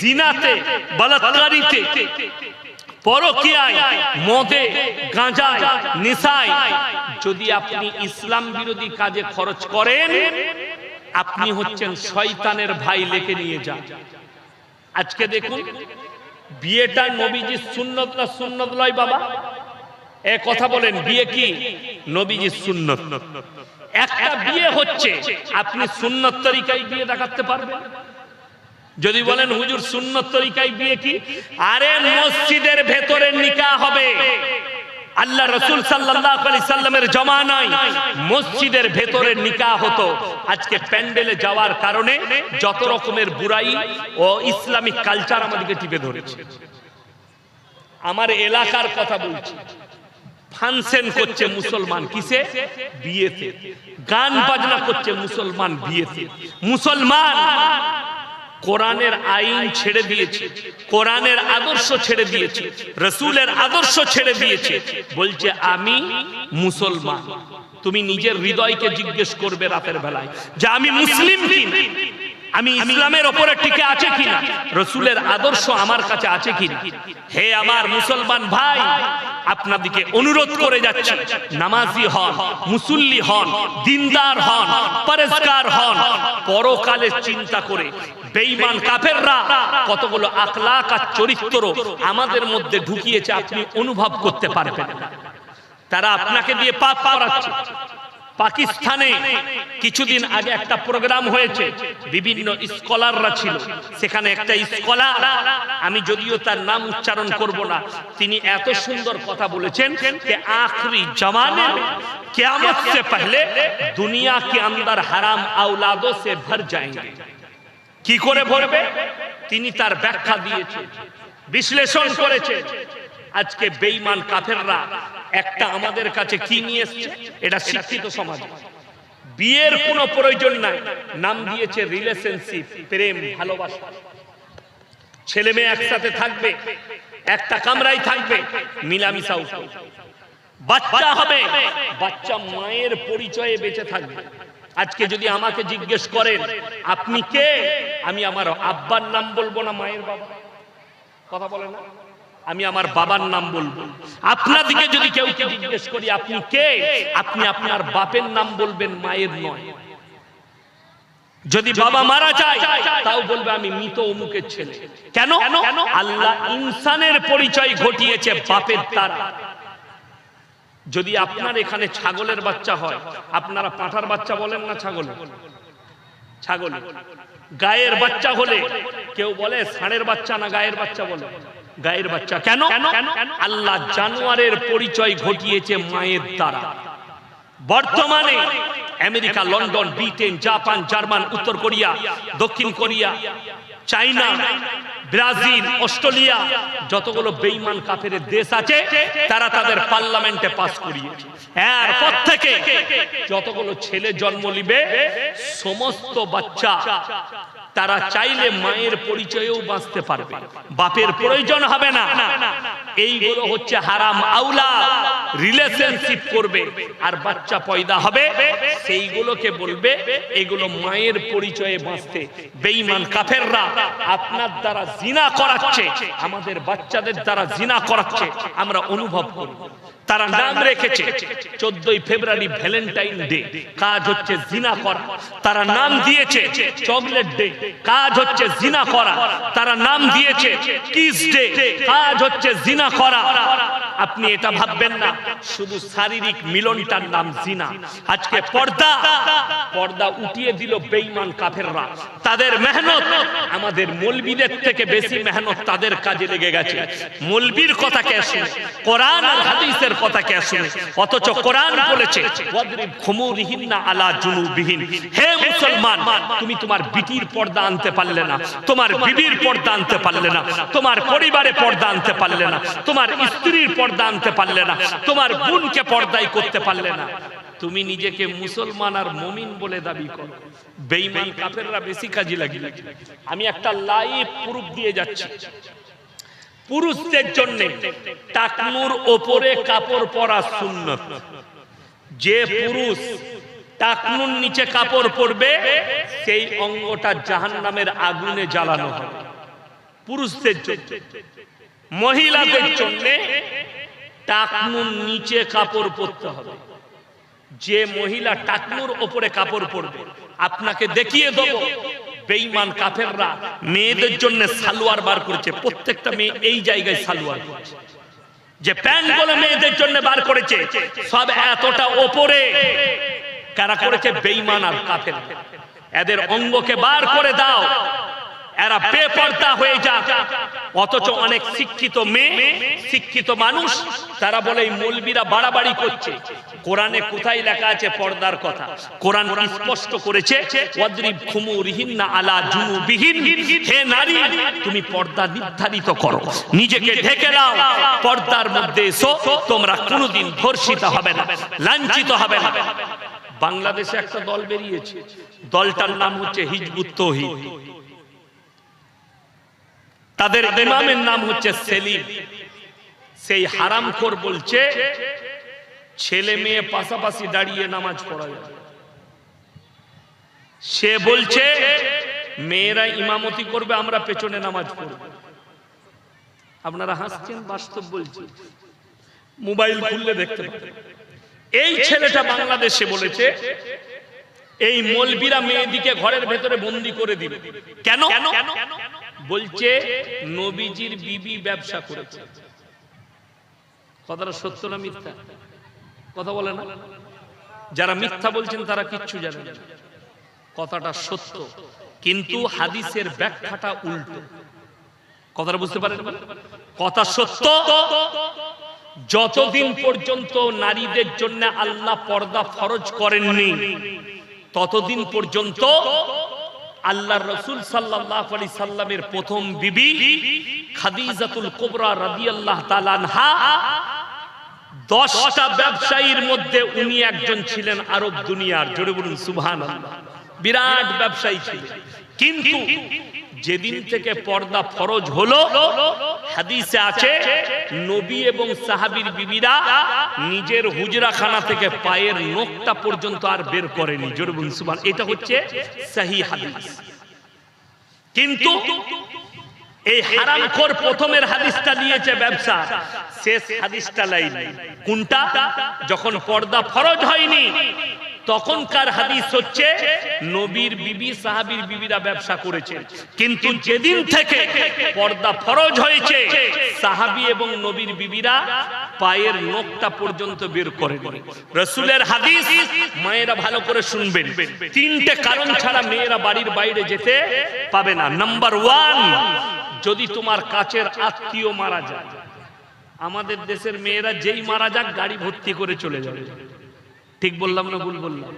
জিনাতে বলাৎকারিতে পরকিয়ায়, মদে, গাঁজায়, নেশায়। যদি আপনি ইসলাম বিরোধী কাজে খরচ করেন, আপনি হচ্ছেন শয়তানের ভাই লেখে নিয়ে যান। আজকে দেখুন, বিয়েটা নবীজির সুন্নত না সুন্নত লয় বাবা? এ কথা বলেন, বিয়ে কি? নবীজির সুন্নত। একটা বিয়ে হচ্ছে, আপনি সুন্নত তরিকায় বিয়ে দেখাতে পারবেন? যদি বলেন হুজুর সুন্নত তরিকায় বিয়ে কি? আরে মসজিদের ভেতরে নিকা হবে। আল্লাহ রসুল সাল্লামের জমানায় মসজিদের ভেতরে নিকা হতো। আজকে প্যান্ডেলে যাওয়ার কারণে যত রকমের বুড়াই ও ইসলামিক কালচার আমাদেরকে টিপে ধরেছে। আমার এলাকার কথা বলছি। ফাংশন করছে মুসলমান কিসে? বিয়েতে। গান বাজনা করছে মুসলমান বিয়েতে। মুসলমান কোরআনের আইন ছেড়ে দিয়েছে, কোরআনের আদর্শ ছেড়ে দিয়েছে, রসুলের আদর্শ ছেড়ে দিয়েছে। বলছে, আমি মুসলমান। তুমি নিজের হৃদয়কে জিজ্ঞেস করবে রাতের বেলায় যে আমি মুসলিম আমি ইসলামের ওপরে টিকে আছে কিনা? রসুলের আদর্শ আমার কাছে আছে কিনা? হে আমার মুসলমান ভাই, আপনাদিকে অনুরোধ করে যাচ্ছে। নামাজি হন, মুসল্লি হন, দিনদার হন পরেশকার হন, পরকালের চিন্তা করে বেঈমান কাফেররা কতগুলো আখলাক আর চরিত্র আমাদের মধ্যে ঢুকিয়েছে আপনি অনুভব করতে পারবেন। তারা আপনাকে দিয়ে পাপ করাচ্ছে। পাকিস্তানে কিছুদিন আগে একটা প্রোগ্রাম হয়েছে, বিভিন্ন স্কলাররা ছিল। সেখানে একটা স্কলার, আমি যদিও তার নাম উচ্চারণ করব না, তিনি এত সুন্দর কথা বলেছেন যে আখরি জমানে কেমন সে পহলে দুনিয়া কে আন্দর হারাম আউলাদো সে ভর যাएंगे কি করে ভরবে? তিনি তার ব্যাখ্যা দিয়েছে, বিশ্লেষণ করেছে। আজকে বেঈমান কাফেররা একটা আমাদের কাছে কি নিয়ে এসছে? এটা শিক্ষিত সমাজ। বিয়ের কোনো প্রয়োজন নাই। নাম দিয়েছে রিলেশনশিপ প্রেম, ভালোবাসা। ছেলে মেয়ে একসাথে থাকবে, একটা কামরাই থাকবে মিলামিশা উঠবে বাচ্চা হবে, বাচ্চা মায়ের পরিচয়ে বেঁচে থাকবে। আজকে যদি আমাকে জিজ্ঞেস করেন আপনি কে? আমি আমার আব্বার নাম বলব না মায়ের বাবা কথা বলে না? আমি আমার বাবার নাম বলব। আপনাদিকে যদি কেউ কে জিজ্ঞেস করি আপনি কে? আপনি আপনার বাপের নাম বলবেন মায়ের নয়। যদি বাবা মারা যায় তাও বলবে আমি মৃত অমুকের ছেলে। কেন? আল্লাহ ইনসানের পরিচয় ঘটিয়েছে বাপের দ্বারা। যদি আপনার এখানে ছাগলের বাচ্চা হয় আপনারা পাঁঠার বাচ্চা বলেন না ছাগল? ছাগল। গায়ের বাচ্চা হলে কেউ বলে ষাঁড়ের বাচ্চা না গায়ের বাচ্চা? বলে। গায়ের বাচ্চা কেন? আল্লাহ জানোয়ারের পরিচয় ঘটিয়েছে মায়ের দ্বারা। বর্তমানে America London Britain Japan German উত্তর কোরিয়া দক্ষিণ কোরিয়া চাইনা ব্রাজিল অস্ট্রেলিয়া যতগুলো বেইমান কাফের দেশ আছে তারা তাদের পার্লামেন্টে পাস করিয়েছে এরপর থেকে যতগুলো ছেলে জন্ম নিবে সমস্ত বাচ্চা তারা চাইলে মায়ের পরিচয়েও বাঁচতে পারবে। বাপের প্রয়োজন হবে না। এইগুলো হচ্ছে হারাম আউলা। রিলেশনশিপ করবে। আর বাচ্চা পয়দা হবে, সেইগুলোকে বলবে, এগুলো মায়ের পরিচয়ে বাঁচতে। বেঈমান কাফেররা আপনার দ্বারা জিনা করাচ্ছে, আমাদের বাচ্চাদের দ্বারা জিনা করাচ্ছে, আমরা অনুভব করি তারা নাম রেখেছে চোদ্দই ফেব্রুয়ারি ভ্যালেন্টাইন ডে কাজ হচ্ছে জিনা করা। তারা নাম দিয়েছে চকলেট ডে কাজ হচ্ছে জিনা করা। তারা নাম দিয়েছে কিস ডে কাজ হচ্ছে জিনা করা। আপনি এটা ভাববেন না শুধু শারীরিক মিলনটার নাম জিনা। আজকে পর্দা পর্দা। উঠিয়ে দিল বেঈমান কাফেররা। তাদের মেহনত। আমাদের মলবিদের থেকে বেশি মেহনত তাদের কাজে লেগে গেছে। মলবির কথা কে শুনে কোরআন আর হাদিসের কথা কে শুনে? অথচ কোরআন বলেছে আলা জুনুবিহিন। হে মুসলমান, তুমি তোমার বিটির পর্দা আনতে পারলে না, তোমার বিবির পর্দা আনতে পারলে না, তোমার পরিবারে পর্দা আনতে পারলে না, তোমার স্ত্রীর পর্দা আনতে পারলে না, তোমার বোনকে পর্দাই করতে পারলে না। তুমি নিজেকে মুসলমান আর মমিন বলে দাবি করো। বেঈমান কাফেররা বেশি কাজে লাগি আমি একটা লাইভ প্রুফ দিয়ে যাচ্ছি। পুরুষদের জন্য টাকনুর ওপরে কাপড় পরা সুন্নত। যে পুরুষ টাকনুর নিচে কাপড় পরবে, সেই অঙ্গটা জাহান্নামের আগুনে জ্বালানো হবে। পুরুষদের জন্য। মহিলাদের জন্য টাকনুর নিচে কাপড় পরতে হবে। যে মহিলা টাকনুর ওপরে কাপড় পরবে, আপনাকে দেখিয়ে দেবো। বেঈমান কাফেররা মেয়েদের জন্য সালোয়ার বার করেছে। প্রত্যেকটা মেয়ে এই জায়গায় সালোয়ার করছে। যে প্যান্ট বলে মেয়েদের জন্য বার করেছে, সব এতটা ওপরে। কারা করেছে? বেঈমান আর কাফের। এদের অঙ্গকে বার করে দাও। এরা বেপর্দা হয়ে যাক। অথচ অনেক শিক্ষিত মেয়ে শিক্ষিত মানুষ তারা বলে এই মৌলবীরা বাড়াবাড়ি করছে। কোরআনে কোথায় লেখা আছে পর্দার কথা? কোরআন স্পষ্ট করেছে ওয়াদরিব খুমুরিহিন্না আলা জুনুবিহিন হে নারী তুমি পর্দা নির্ধারিত করো। নিজেকে ঢেকে দাও। পর্দার মধ্যে এসো তোমরা কোনোদিন ধর্ষিত হবে না লাঞ্ছিত হবে না। বাংলাদেশে একটা দল বেরিয়েছে। দলটার নাম হচ্ছে হিজবুত তৌহিদ। তাদের ইমামের নাম হচ্ছে সেলিম। সেই হারামখোর বলছে, ছেলে মেয়ে পাশাপাশি দাঁড়িয়ে নামাজ পড়া যাবে। সে বলছে, মেয়েরা ইমামতি করবে, আমরা পেছনে নামাজ পড়ব। আপনারা হাসছেন বাস্তব বলছি। মোবাইল খুললে দেখতে পাবেন। এই ছেলেটা বাংলাদেশে বলেছে, এই মলবিরা মেয়েদিকে ঘরের ভেতরে বন্দি করে দিবে। কেন? বলছে, নবীজির বিবি ব্যবসা করেছে। কথাটা সত্য না মিথ্যা? কথা বলে না? যারা মিথ্যা বলছেন তারা কিচ্ছু জানে না। কথাটা সত্য, কিন্তু হাদিসের ব্যাখ্যাটা উল্টো। কথাটা বুঝতে পারেন? কথা সত্য, যতদিন পর্যন্ত নারীদের জন্য আল্লাহ পর্দা ফরজ করেননি, ততদিন পর্যন্ত আল্লাহ রসুল সাল্লাহ আলি সাল্লামের প্রথম বিবি খাদিজাতুল কোবরা রাদি আল্লাহ তালানহা দশটা ব্যবসায়ীর মধ্যে উনি একজন ছিলেন আরব দুনিয়ার। জোরে বলুন সুবহান বিরাট ব্যবসায়ী ছিলেন। কিন্তু যেদিন থেকে পর্দা ফরজ হলো, হাদিসে আছে, নবী এবং সাহাবীর বিবিরা নিজের হুজরাখানা থেকে পায়ের নখটা পর্যন্ত আর বের করেনি। জোরে বলুন, সুবহান। এটা হচ্ছে সহি হাদিস। কিন্তু এই হারামখোর প্রথমের হাদিসটা নিয়েছে ব্যবসা। শেষ হাদিসটা লাইন। কোনটা? যখন পর্দা ফরজ হয়নি তখনকার হাদিস হচ্ছে, নবীর বিবি, সাহাবীর বিবিরা ব্যবসা করেছে। কিন্তু যেদিন থেকে পর্দা ফরজ হয়েছে, সাহাবী এবং নবীর বিবিরা পায়ের নখটা পর্যন্ত বের করে রসুলের হাদিস মায়েরা ভালো করে শুনবেন। তিনটে কারণ ছাড়া মেয়েরা বাড়ির বাইরে যেতে পাবে না। নাম্বার ওয়ান, যদি তোমার কাছের আত্মীয় মারা যায়, আমাদের দেশের মেয়েরা যেই মারা যাক, গাড়ি ভর্তি করে চলে যাবে। ঠিক বললাম না ভুল বললাম?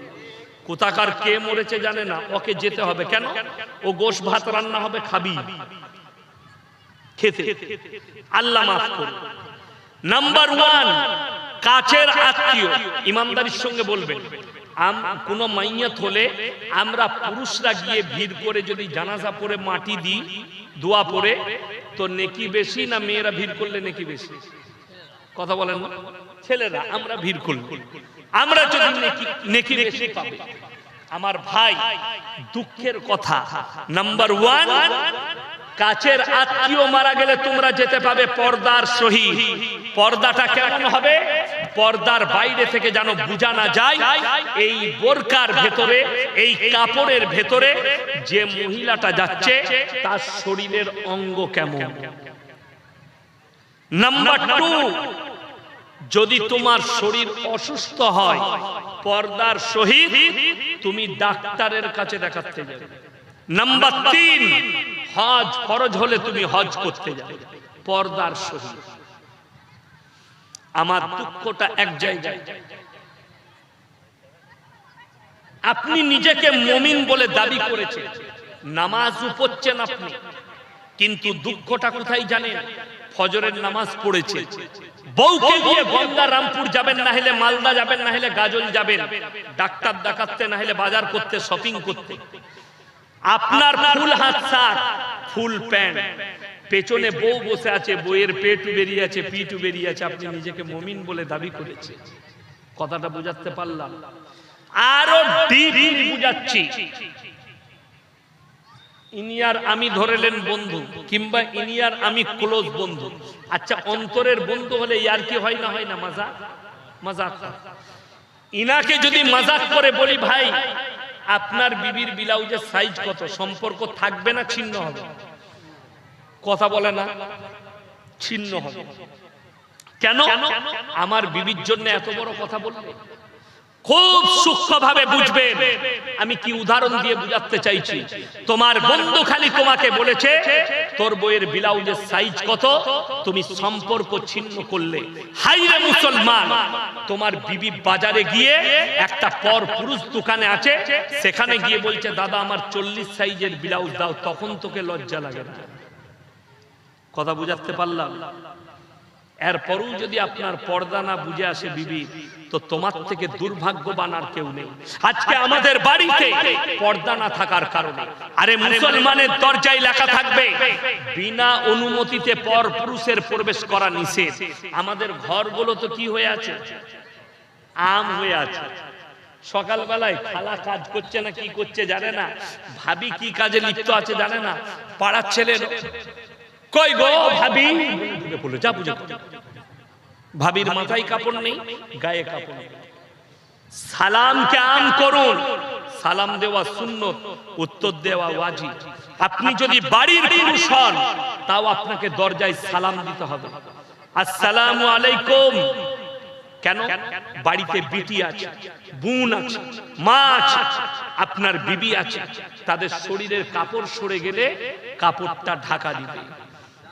কোথাকার কে মরেছে জানে না, ওকে যেতে হবে কেন? ও গোশ ভাত রান্না হবে খাবি। খেতে। আল্লাহ মাফ করুন। নাম্বার ওয়ান কাছের আত্মীয়। ইমানদারির সঙ্গে বলবেন কোন মাইয়াত হলে আমরা পুরুষরা গিয়ে ভিড় করে যদি জানাজা পরে মাটি দিই, দোয়া পরে তো নেকি বেশি না মেয়েরা ভিড় করলে নেকি বেশি? কথা বলেন ছেলেরা, আমরা ভিড় করব আমরা যদি নেকি বেশি আমার ভাই দুঃখের কথা। নাম্বার ওয়ান কাছের আত্মীয় মারা গেলে তোমরা যেতে পাবে পর্দার সহি পর্দাটা কেমন হবে? পর্দার বাইরে থেকে যেন বোঝা না যায়, এই বোরকার ভেতরে, এই কাপড়ের ভেতরে যে মহিলাটা যাচ্ছে, তার শরীরের অঙ্গ কেমন? নাম্বার টু যদি তোমার শরীর অসুস্থ হয়, পর্দার সহিত তুমি ডাক্তারের কাছে দেখাতে যাবে। নাম্বার তিন, হজ ফরজ হলে তুমি হজ করতে যাবে, পর্দার সহিত। আমার দুঃখটা এক জায়গায়। আপনি নিজেকে মমিন বলে দাবি করেছেন। নামাজ পড়ছেন আপনি। কিন্তু দুঃখটা কোথায় জানেন? ফজরের নামাজ পড়েছে। বউকে দিয়ে গঙ্গা রামপুর যাবেন, না হলে মালদা যাবেন, না হলে গাজল যাবেন। ডাক্তার দেখাতে না হলে বাজার করতে শপিং করতে। আপনার ফুল হাত সার, ফুল প্যান্ট। পেছনে বউ বসে আছে বইয়ের পেটু বেরিয়ে আছে পিটু বেরিয়ে আছে, আপনি নিজেকে মমিন বলে দাবি করেছে। কথাটা বুঝাতে পারলাম। আরও ডিপ বুঝাচ্ছি। ইনি আর আমি ধরেলেন বন্ধু, কিংবা ইনি আর আমি ক্লোজ বন্ধু। আচ্ছা অন্তরের বন্ধু হলে ইয়ার কি হয় না হয় না মজা মজাক। ইনাকে যদি মজাক করে বলি, ভাই, আপনার বিবির ব্লাউজের সাইজ কত? সম্পর্ক থাকবে না, ছিন্ন হবে? কথা বলে না, ছিন্ন হবে। কেন? আমার বিবির জন্য এত বড় কথা বলবে খুব সূক্ষ্মভাবে বুঝবেন আমি কি উদাহরণ দিয়ে বুঝাতে চাইছি? তোমার বন্ধু খালি তোমাকে বলেছে, তোর বইয়ের ব্লাউজের সাইজ কত? তুমি সম্পর্ক ছিন্ন করলে। হাইরে মুসলমান, তোমার বিবি বাজারে গিয়ে একটা পর পুরুষ দোকানে আছে, সেখানে গিয়ে বলছে, দাদা, আমার চল্লিশ সাইজের ব্লাউজ দাও, তখন তোকে লজ্জা লাগে না। কথা বুঝাতে পারলাম? এরপরও যদি আপনার পর্দা না বুঝে আসে বিবি, তো তোমার থেকে দুর্ভাগ্যবান আর কেউ নেই। আজকে আমাদের বাড়িতে পর্দা না থাকার কারণে। আরে মুসলমানের দরজায় লেখা থাকবে, বিনা অনুমতিতে পর পুরুষের প্রবেশ করা নিষেধ। আমাদের ঘরগুলো তো কি হয়ে আছে? আম হয়ে আছে। সকালবেলায় খালা কাজ করছে না কি করছে জানে না? ভাবি কি কাজে লিপ্ত আছে জানে না? পাড়ার ছেলে কই গো? ভাবি? বলে যা বুঝে ভাবির মাথায় কাপড় নেই গায়ে কাপড় সালাম আম করুন। সালাম দেওয়া সুন্নত উত্তর দেওয়া ওয়াজি। আপনি যদি বাড়ির পুরুষ হন তাও আপনাকে দরজায় সালাম দিতে হবে। আসসালামু আলাইকুম। কেন? বাড়িতে বিটি আছে বোন আছে মা আছে আপনার বিবি আছে। তাদের শরীরের কাপড় সরে গেলে কাপড়টা ঢাকা দিবে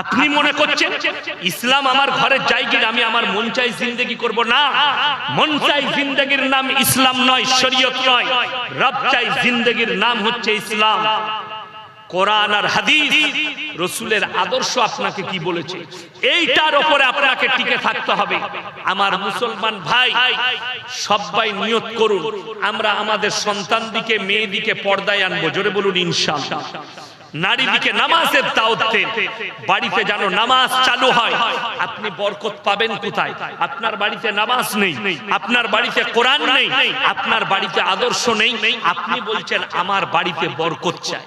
আপনি মনে করছেন ইসলাম আমার ঘরের জায়গির আমি আমার মন চাই জিন্দগি করব? না। মন চাই জিন্দগির নাম ইসলাম নয়, শরীয়ত নয়। রব চাই জিন্দগির নাম হচ্ছে ইসলাম। কোরআন আর হাদিস, রসুলের আদর্শ আপনাকে কি বলেছে? এইটার উপরে আপনাকে টিকে থাকতে হবে। আমার মুসলমান ভাই, সবাই নিয়ত করুন। আমরা আমাদের সন্তান দিকে মেয়ে দিকে পর্দায় আনব। জোরে বলুন ইনশাআল্লাহ নারী দিকে নামাজের দাওয়াত দেন বাড়িতে যেন নামাজ চালু হয়। আপনি বরকত পাবেন কোথায়? আপনার বাড়িতে নামাজ নেই। আপনার বাড়িতে কোরআন নেই। আপনার বাড়িতে আদর্শ নেই। আপনি বলছেন, আমার বাড়িতে বরকত চাই।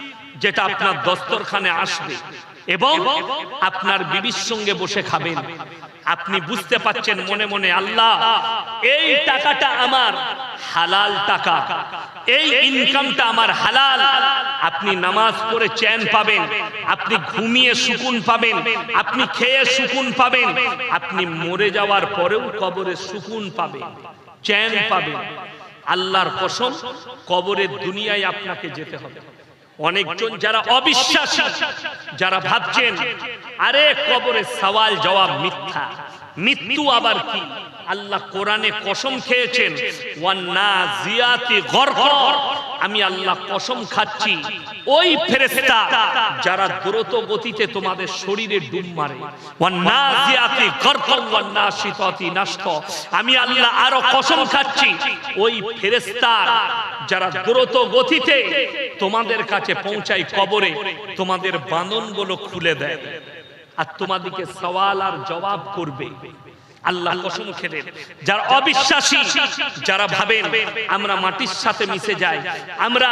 যেটা আপনার দস্তরখানে আসবে এবং আপনার বিবির সঙ্গে বসে খাবেন। আপনি বুঝতে পাচ্ছেন মনে মনে, আল্লাহ, এই টাকাটা আমার হালাল টাকা, এই ইনকামটা আমার হালাল। আপনি নামাজ পড়ে চ্যান পাবেন, আপনি ঘুমিয়ে সুকুন পাবেন, আপনি খেয়ে সুকুন পাবেন, আপনি মরে যাওয়ার পরেও কবরে সুকুন পাবেন, চ্যান পাবেন। আল্লাহর কসম, কবরের দুনিয়ায় আপনাকে যেতে হবে। অনেকজন যারা অবিশ্বাসী যারা ভাবছেন আরে কবরে সওয়াল জবাব মিথ্যা। মৃত্যু আবার কি? আল্লাহ কোরআনে কসম খেয়েছেন আমি আল্লাহ কসম খাচ্ছি, ওই ফেরেশতা যারা দ্রুত গতিতে তোমাদের শরীরে ডুব মারে। আমি আল্লাহ আরও কসম খাচ্ছি, ওই ফেরেশতা যারা দ্রুত গতিতে তোমাদের কাছে পৌঁছায় কবরে, তোমাদের বাঁধনগুলো খুলে দেয়। আর তোমাদেরকে সওয়াল আর জবাব করবে। আল্লাহ কসম খেলেন যারা অবিশ্বাসী, যারা ভাবেন আমরা মাটির সাথে মিশে যাই, আমরা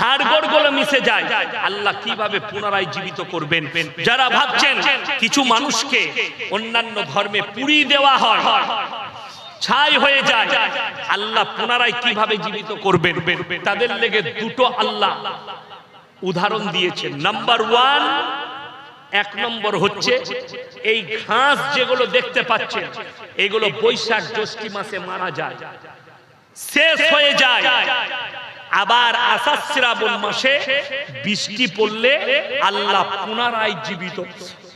হাড়গড়গুলো মিশে যাই, আল্লাহ কীভাবে পুনরায় জীবিত করবেন? যারা ভাবছেন কিছু মানুষকে অন্যান্য ধর্মে পুড়িয়ে দেওয়া হয়, ছাই হয়ে যায়, আল্লাহ পুনরায় কীভাবে জীবিত করবেন? তাদের লেগে দুটো আল্লাহ উদাহরণ দিয়েছেন। নাম্বার ওয়ান এক নম্বর হচ্ছে এই ঘাস যেগুলো দেখতে পাচ্ছেন, এগুলো বৈশাখ জ্যৈষ্ঠী মাসে মারা যায়। শেষ হয়ে যায়। আবার আষাঢ় শ্রাবণ মাসে বৃষ্টি পড়লে আল্লাহ পুনরায় জীবিত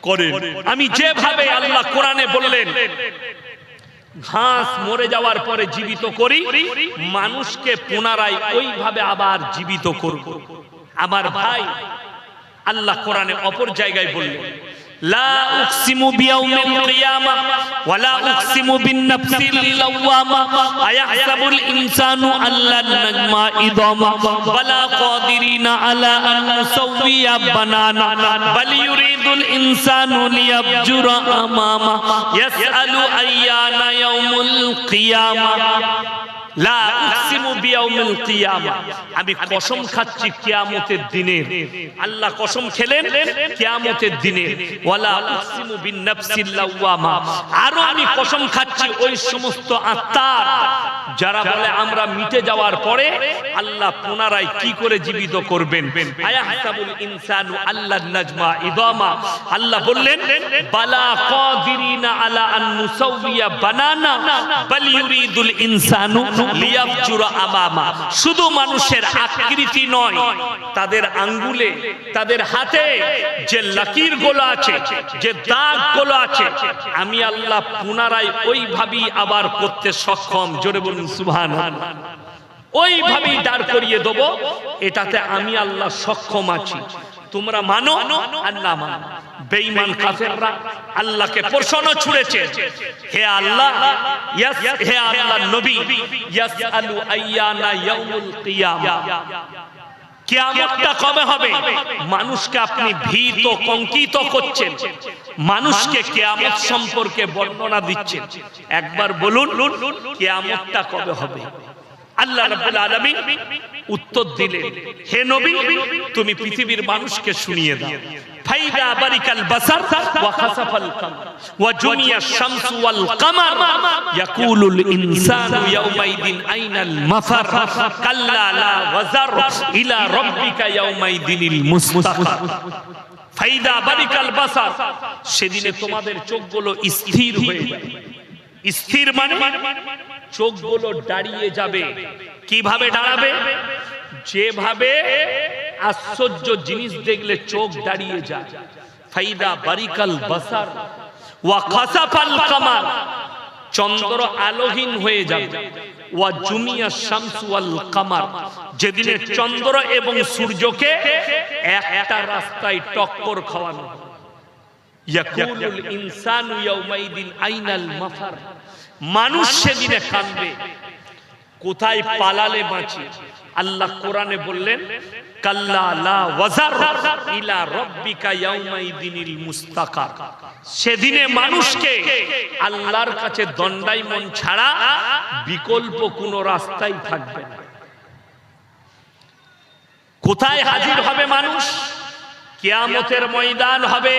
করে আমি যেভাবে আল্লাহ কোরআনে বললেন, ঘাস মরে যাওয়ার পরে জীবিত করি, মানুষকে পুনরায় ওইভাবে আবার জীবিত করব। আমার ভাই আল্লাহ কোরআনে অপর জায়গায় বললেন লা উকসিমু বিয়াউমিল কিয়ামা ওয়ালা উকসিমু বিন-নাফসিল লাওয়ামা আয়াহসাবুল ইনসানু আল্লান নাজমা ইদামা ওয়ালা কাদিরিনা আলা আন নুসাওয়িয়া বানানা বাল ইউরিদুল ইনসানু লিয়াবজুরা আমামা ইয়াসআলু আইয়ানা ইয়াউমুল কিয়ামা. আমি কসম খাচ্ছি কেয়ামতের দিনে। আল্লাহ কসম খেলেন কেয়ামতের দিনে। আরও আমি কসম খাচ্ছি ওই সমস্ত আত্মার যারা বলে আমরা মিটে যাওয়ার পরে আল্লাহ পুনরায় কি করে জীবিত করবেন? আয়াহসাবুল ইনসানু আল্লাহ নাজমা ইদামা। আল্লাহ বললেন বালা কাদিরিনা আলা আন নুসাউইয়া বানানা বাল ইউরিদুল ইনসানু লিয়াবজুরা আমামা। শুধু মানুষের আকৃতি নয় তাদের আঙ্গুলে তাদের হাতে যে লাকির গোলা আছে যে দাগ গোলা আছে আমি আল্লাহ পুনরায় ওইভাবেই আবার করতে সক্ষম। জোরে বলুন সুবহানাল্লাহ। ওইভাবেই দাঁড় করিয়ে দেব, এটাতে আমি আল্লাহ সক্ষম আছি। তোমরা মানো না মানো। বেঈমান কাফেররা আল্লাহকে প্রশ্ন ছুড়েছে। হে আল্লাহ, ইয়াস, হে আল্লাহ নবী, ইয়াসআলু আইয়ানা ইয়াউমুল কিয়ামা। কিয়ামতটা কবে হবে? মানুষকে আপনি ভীত কঙ্কিত করছেন। মানুষকে সম্পর্কে বর্ণনা একবার বলুন কবে হবে? আল্লাহ রাব্বুল আলামিন উত্তর দিলেন হে নবী, তুমি পৃথিবীর মানুষকে শুনিয়ে দাও। ফাইদা বারিকাল বাসার ওয়া খাসাফাল কামার ওয়া জুমিয়া শামসু ওয়াল কামার ইয়াকুলুল ইনসানু ইয়াউমাইদিন আইনাল মাফার কাল্লা লা ওয়াজার ইলা রাব্বিকা ইয়াউমাইদিনিল মুস্তাকার ফাইদা বারিকাল বাসার, সেদিনে তোমাদের চোখগুলো স্থির হয়ে যাবে স্থির মানে চোখগুলো দাঁড়িয়ে যাবে। কীভাবে দাঁড়াবে? যেভাবে আশ্চর্য জিনিস দেখলে চোখ দাঁড়িয়ে যায়। ফাইদা বারিকাল বাসার ওয়া খাসাফাল কামার। চন্দ্র আলোহীন হয়ে যাবে। ওয়া জুমিয়া শামসু ওয়াল কামার। যেদিনে চন্দ্র এবং সূর্যকে একটা রাস্তায় টক্কর খাওয়ানো। ইয়াকুলুল ইনসানু ইয়াউমাইদিন আইনাল মাফার। মানুষ সেদিনে কাঁদবে। কোথায় পালালে বাঁচি? আল্লাহ কোরআনে বললেন সেদিনে মানুষকে আল্লাহর কাছে দণ্ডাইমন ছাড়া বিকল্প কোনো রাস্তাই থাকবে না। কোথায় হাজির হবে মানুষ? কেয়ামতের ময়দান হবে।